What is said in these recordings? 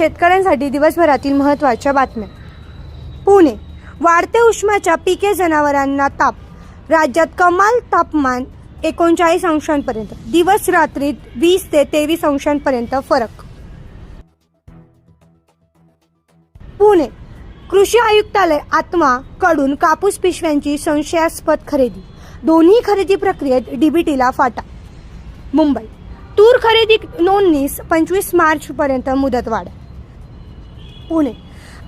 शेतकऱ्यांसाठी दिवसभरातील महत्त्वाच्या बातम्या. पुणे. वाढत्या उष्माच्या पिके जनावरांना ताप. राज्यात कमाल तापमान एकोणचाळीस अंशांपर्यंत. दिवस रात्रीत वीस ते तेवीस अंशांपर्यंत फरक. पुणे. कृषी आयुक्तालय आत्मा कडून कापूस पिशव्यांची संशयास्पद खरेदी. दोन्ही खरेदी प्रक्रियेत डीबीटीला फाटा. मुंबई. तूर खरेदी नोंदणीस पंचवीस मार्च पर्यंत मुदतवाढ. पुणे.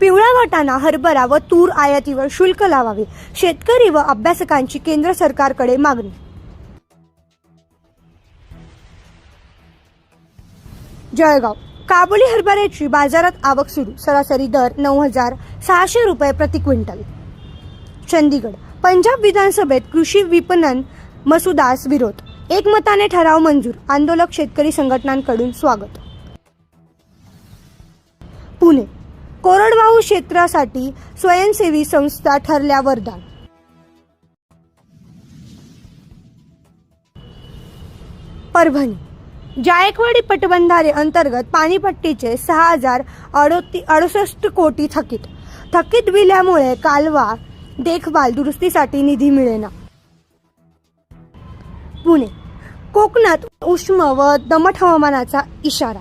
पिवळा वाटाणा हरभरा व तूर आयातीवर शुल्क लावावे शेतकरी व अभ्यासकांची केंद्र सरकारकडे मागणी. जळगाव. काबुली हरभऱ्याची बाजारात आवक सुरू सरासरी दर नऊ हजार सहाशे रुपये प्रति क्विंटल. चंदीगड. पंजाब विधानसभेत कृषी विपणन मसुदास विरोध एकमताने ठराव मंजूर आंदोलक शेतकरी संघटनांकडून स्वागत. पुणे. कोरडवाहू क्षेत्रासाठी स्वयंसेवी संस्था ठरल्या वरदान परभणी. जायकवाडी पटबंधारे अंतर्गत पाणीपट्टीचे सहा हजार अडोती अडुसष्ट कोटी थकीत. थकीत बिल्यामुळे कालवा देखभाल दुरुस्तीसाठी निधी मिळेना. पुणे. कोकणात उष्म व दमट हवामानाचा इशारा.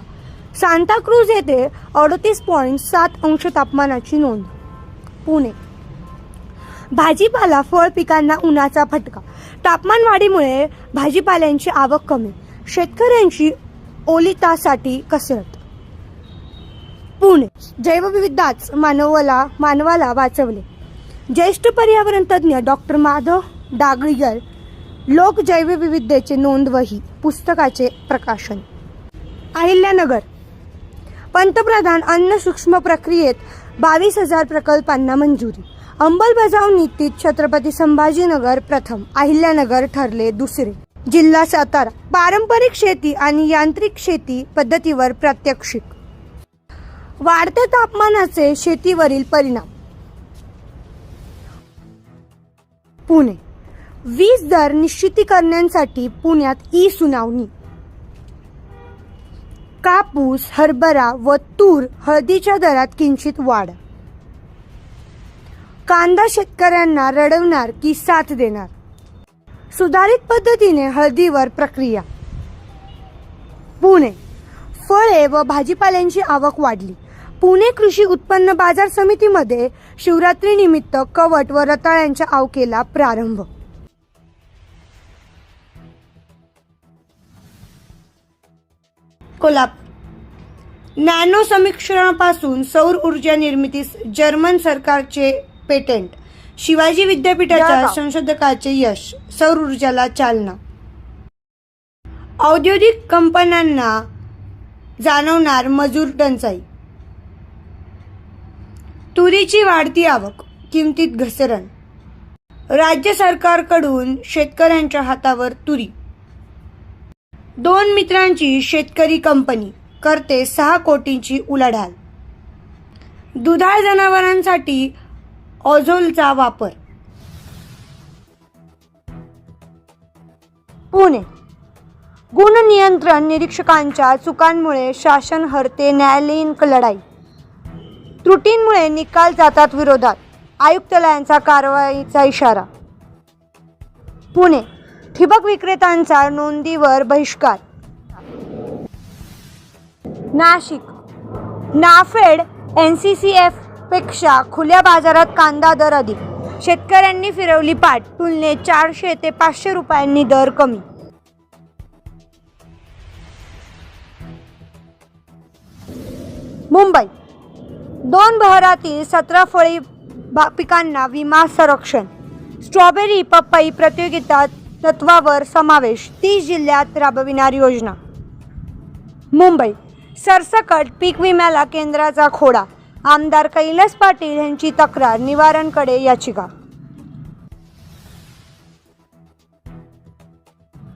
सांताक्रूज येथे अडतीस पॉईंट सात अंश तापमानाची नोंद. पुणे. भाजीपाला फळ पिकांना उन्हाचा फटका. तापमान वाढीमुळे भाजीपाल्यांची आवक कमी. शेतकऱ्यांची ओलितासाठी कसरत. पुणे. जैवविविधताच मानवाला मानवाला वाचवले. ज्येष्ठ पर्यावरण तज्ज्ञ डॉक्टर माधव डागळीकर लोक जैवविविधतेचे नोंदवही पुस्तकाचे प्रकाशन. अहिल्यानगर. पंतप्रधान अन्न सूक्ष्म प्रक्रियेत बावीस हजार प्रकल्पांना मंजुरी. अंमलबजावणीतीत छत्रपती संभाजीनगर प्रथम अहिल्यानगर ठरले दुसरे. जिल्हा सातारा पारंपरिक शेती आणि यांत्रिक शेती पद्धतीवर प्रात्यक्षिक. वाढत्या तापमानाचे शेतीवरील परिणाम. पुणे. वीज दर निश्चिती करण्यासाठी पुण्यात ई सुनावणी. कापूस हरभरा व तूर हळदीच्या दरात किंचित वाढ. कांदा शेतकऱ्यांना रडवणार की साथ देणार? सुधारित पद्धतीने हळदीवर प्रक्रिया. पुणे. फळे व भाजीपाल्यांची आवक वाढली. पुणे कृषी उत्पन्न बाजार समितीमध्ये शिवरात्रीनिमित्त कवट व रताळ्यांच्या आवकेला प्रारंभ कोल्हापूर. नॅनो समीक्षणापासून सौर ऊर्जा निर्मितीस जर्मन सरकारचे पेटेंट. शिवाजी विद्यापीठाच्या. संशोधकाचे यश सौर ऊर्जाला चालना. औद्योगिक कंपन्यांना जाणवणार मजूर टंचाई. तुरीची वाढती आवक किमतीत घसरण. राज्य सरकारकडून शेतकऱ्यांच्या हातावर तुरी. दोन मित्रांची शेतकरी कंपनी करते सहा कोटींची उलाढाल. दुधाळ जनावरांसाठी ऑझोलचा वापर. पुणे. गुण नियंत्रण निरीक्षकांच्या चुकांमुळे शासन हरते न्यायालयीन लढाई. त्रुटींमुळे निकाल जातात विरोधात. आयुक्तालयांचा कारवाईचा इशारा. पुणे. ठिबक विक्रेत्यांचा नोंदीवर बहिष्कार. Nashik. NAFED N C C एफपेक्षा खुल्या बाजारात कांदा दर अधिक. शेतकऱ्यांनी फिरवली पाठ. तुलनेत चारशे ते पाचशे रुपयांनी दर कमी. मुंबई. दोन बहरातील सतरा फळी पिकांना विमा संरक्षण. स्ट्रॉबेरी पपई प्रतियोगितात तत्वावर समावेश तीस जिल्ह्यात राबविणार योजना. मुंबई सरसकट पीक विम्याला केंद्राचा खोडा आमदार कैलास पाटील यांची तक्रार निवारणकडे याचिका.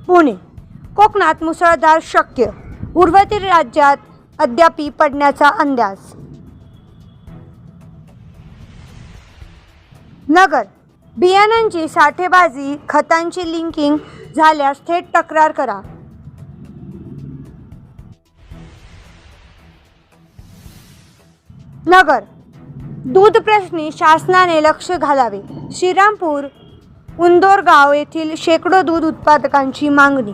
पुणे कोकणात मुसळधार शक्य उर्वरित राज्यात अद्यापी पडण्याचा अंदाज. नगर बियाणांची साठेबाजी खतांची लिंकिंग झाल्यास थेट तक्रार करा. नगर. दूध प्रश्नी शासनाने लक्ष घालावे. श्रीरामपूर उंदोरगाव येथील शेकडो दूध उत्पादकांची मागणी.